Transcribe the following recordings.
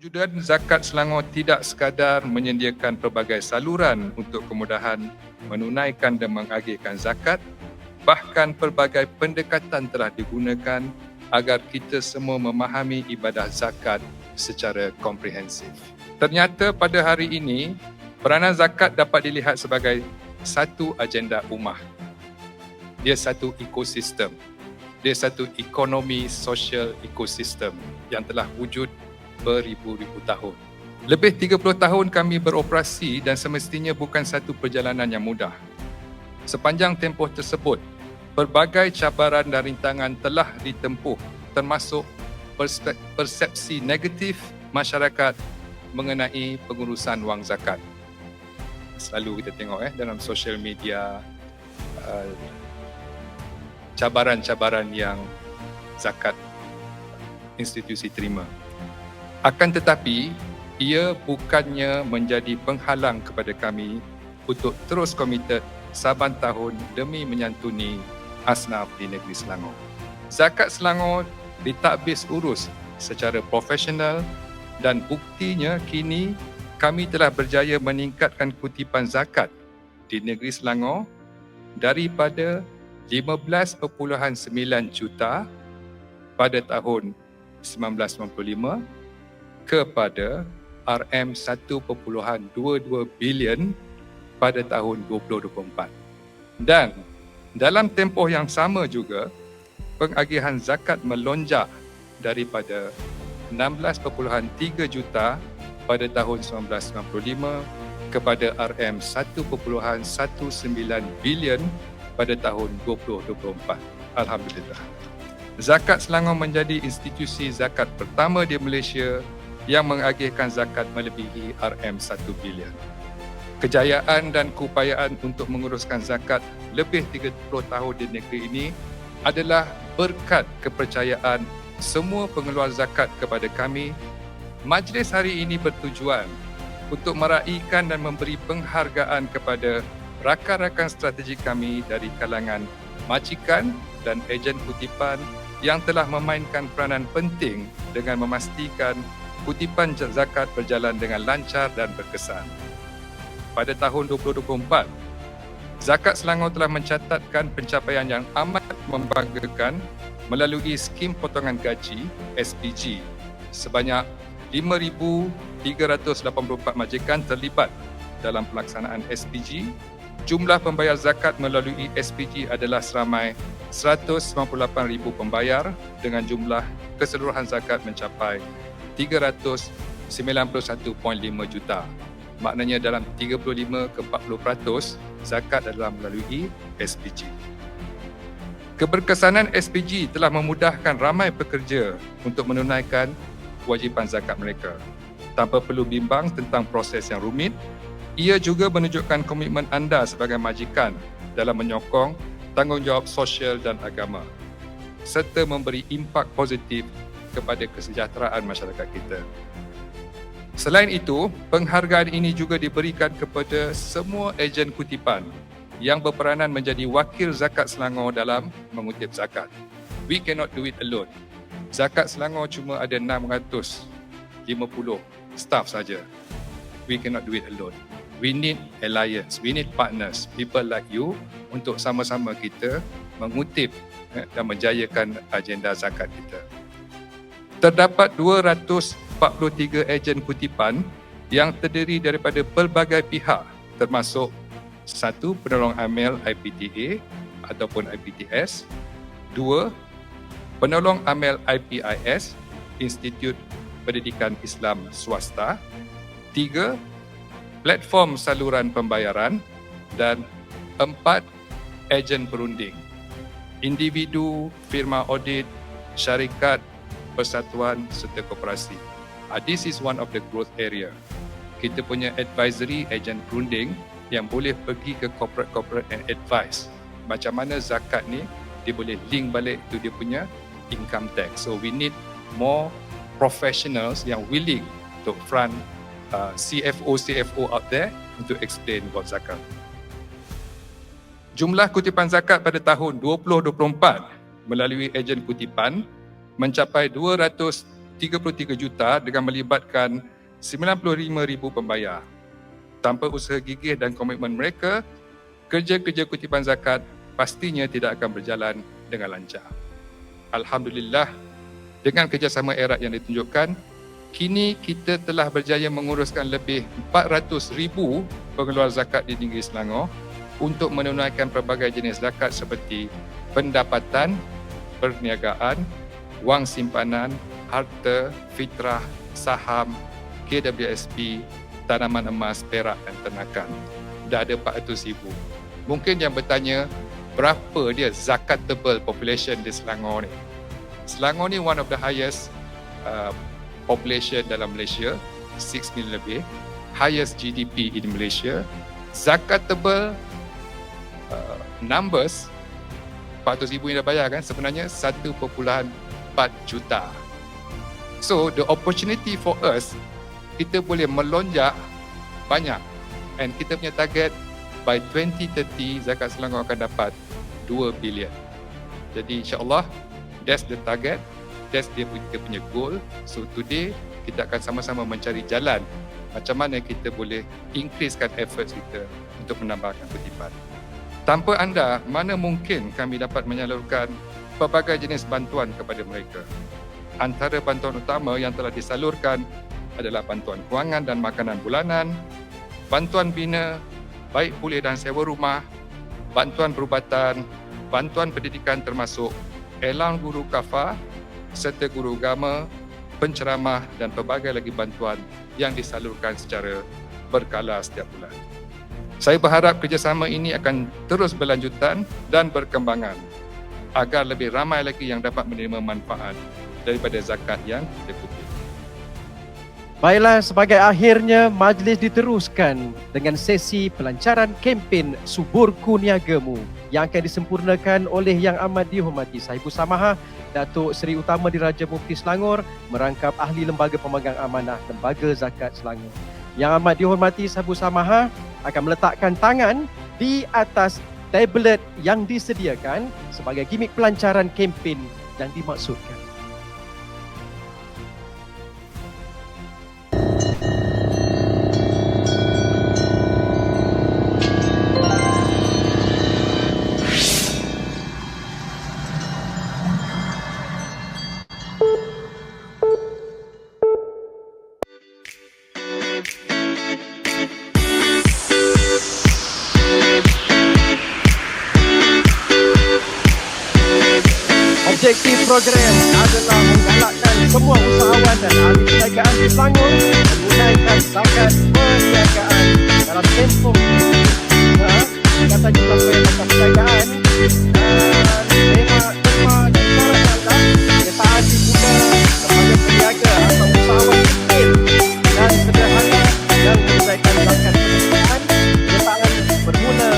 Kewujudan zakat Selangor tidak sekadar menyediakan pelbagai saluran untuk kemudahan menunaikan dan mengagihkan zakat, bahkan pelbagai pendekatan telah digunakan agar kita semua memahami ibadah zakat secara komprehensif. Ternyata pada hari ini, peranan zakat dapat dilihat sebagai satu agenda ummah. Dia satu ekosistem. Dia satu ekonomi sosial ekosistem yang telah wujud beribu-ribu tahun. Lebih 30 tahun kami beroperasi dan semestinya bukan satu perjalanan yang mudah. Sepanjang tempoh tersebut, pelbagai cabaran dan rintangan telah ditempuh termasuk persepsi negatif masyarakat mengenai pengurusan wang zakat. Selalu kita tengok eh dalam social media uh, cabaran-cabaran yang zakat institusi terima. Akan tetapi, ia bukannya menjadi penghalang kepada kami untuk terus komited saban tahun demi menyantuni asnaf di negeri Selangor. Zakat Selangor ditakbis urus secara profesional dan buktinya kini kami telah berjaya meningkatkan kutipan zakat di negeri Selangor daripada 15.9 juta pada tahun 1995 kepada RM1.22 bilion pada tahun 2024. Dan dalam tempoh yang sama juga, pengagihan zakat melonjak daripada 16.3 juta pada tahun 1995 kepada RM1.19 bilion pada tahun 2024. Alhamdulillah. Zakat Selangor menjadi institusi zakat pertama di Malaysia yang mengagihkan zakat melebihi RM1 bilion. Kejayaan dan keupayaan untuk menguruskan zakat lebih 30 tahun di negeri ini adalah berkat kepercayaan semua pengeluar zakat kepada kami. Majlis hari ini bertujuan untuk meraihkan dan memberi penghargaan kepada rakan-rakan strategik kami dari kalangan majikan dan ejen kutipan yang telah memainkan peranan penting dengan memastikan kutipan zakat berjalan dengan lancar dan berkesan. Pada tahun 2024, Zakat Selangor telah mencatatkan pencapaian yang amat membanggakan melalui skim potongan gaji SPG sebanyak 5,384 majikan terlibat dalam pelaksanaan SPG. Jumlah pembayar zakat melalui SPG adalah seramai 198,000 pembayar dengan jumlah keseluruhan zakat mencapai 391.5 juta. Maknanya dalam 35 ke 40% zakat adalah melalui SPG. Keberkesanan SPG telah memudahkan ramai pekerja untuk menunaikan kewajipan zakat mereka. Tanpa perlu bimbang tentang proses yang rumit, ia juga menunjukkan komitmen anda sebagai majikan dalam menyokong tanggungjawab sosial dan agama serta memberi impak positif kepada kesejahteraan masyarakat kita. Selain itu, penghargaan ini juga diberikan kepada semua ejen kutipan yang berperanan menjadi wakil zakat Selangor dalam mengutip zakat. We cannot do it alone. Zakat Selangor cuma ada 650 staff saja. We cannot do it alone. We need alliance, we need partners, people like you untuk sama-sama kita mengutip eh, dan menjayakan agenda zakat kita terdapat 243 ejen kutipan yang terdiri daripada pelbagai pihak termasuk satu penolong amil IPTA ataupun IPTS, dua penolong amil IPIS Institut Pendidikan Islam Swasta, tiga platform saluran pembayaran dan empat ejen perunding. Individu, firma audit, syarikat persatuan serta koperasi. Uh, this is one of the growth area. Kita punya advisory agent perunding yang boleh pergi ke corporate-corporate and advise macam mana zakat ni dia boleh link balik to dia punya income tax. So we need more professionals yang willing to front uh, CFO CFO out there untuk explain about zakat. Jumlah kutipan zakat pada tahun 2024 melalui ejen kutipan mencapai 273 33 juta dengan melibatkan 95,000 pembayar. Tanpa usaha gigih dan komitmen mereka, kerja-kerja kutipan zakat pastinya tidak akan berjalan dengan lancar. Alhamdulillah, dengan kerjasama erat yang ditunjukkan, kini kita telah berjaya menguruskan lebih 400 ribu pengeluar zakat di Negeri Selangor untuk menunaikan pelbagai jenis zakat seperti pendapatan, perniagaan, wang simpanan, harta, fitrah, saham, KWSP, tanaman emas, perak dan ternakan. Dah ada 400 ribu. Mungkin yang bertanya, berapa dia zakatable population di Selangor ni? Selangor ni one of the highest uh, population dalam Malaysia, 6 million lebih. Highest GDP in Malaysia. Zakatable uh, numbers 400 ribu yang dah bayar kan sebenarnya 1.4 juta. So the opportunity for us kita boleh melonjak banyak and kita punya target by 2030 zakat Selangor akan dapat 2 bilion. Jadi insyaAllah that's the target, that's dia kita punya goal. So today kita akan sama-sama mencari jalan macam mana kita boleh increasekan efforts kita untuk menambahkan kutipan. Tanpa anda, mana mungkin kami dapat menyalurkan pelbagai jenis bantuan kepada mereka. Antara bantuan utama yang telah disalurkan adalah bantuan kewangan dan makanan bulanan, bantuan bina, baik pulih dan sewa rumah, bantuan perubatan, bantuan pendidikan termasuk elang guru kafa serta guru agama, penceramah dan pelbagai lagi bantuan yang disalurkan secara berkala setiap bulan. Saya berharap kerjasama ini akan terus berlanjutan dan berkembangan agar lebih ramai lagi yang dapat menerima manfaat daripada zakat yang kita kutip. Baiklah, sebagai akhirnya majlis diteruskan dengan sesi pelancaran kempen Suburku Niagamu yang akan disempurnakan oleh Yang Amat Dihormati Sahibu Samaha Datuk Seri Utama Diraja Mufti Selangor merangkap ahli Lembaga Pemegang Amanah Lembaga Zakat Selangor. Yang amat dihormati Sahibu Samaha akan meletakkan tangan di atas tablet yang disediakan sebagai gimmick pelancaran kempen yang dimaksudkan. Objektif program adalah menggalakkan semua usahawan dan ahli perniagaan di Selangor menggunakan zakat perniagaan. Dalam tempoh ya, kata kita perniagaan zakat perniagaan penyertaan bermula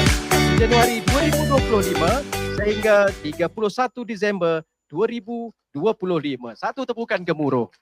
1 Januari 2025 sehingga 31 Disember 2025. Satu tepukan gemuruh.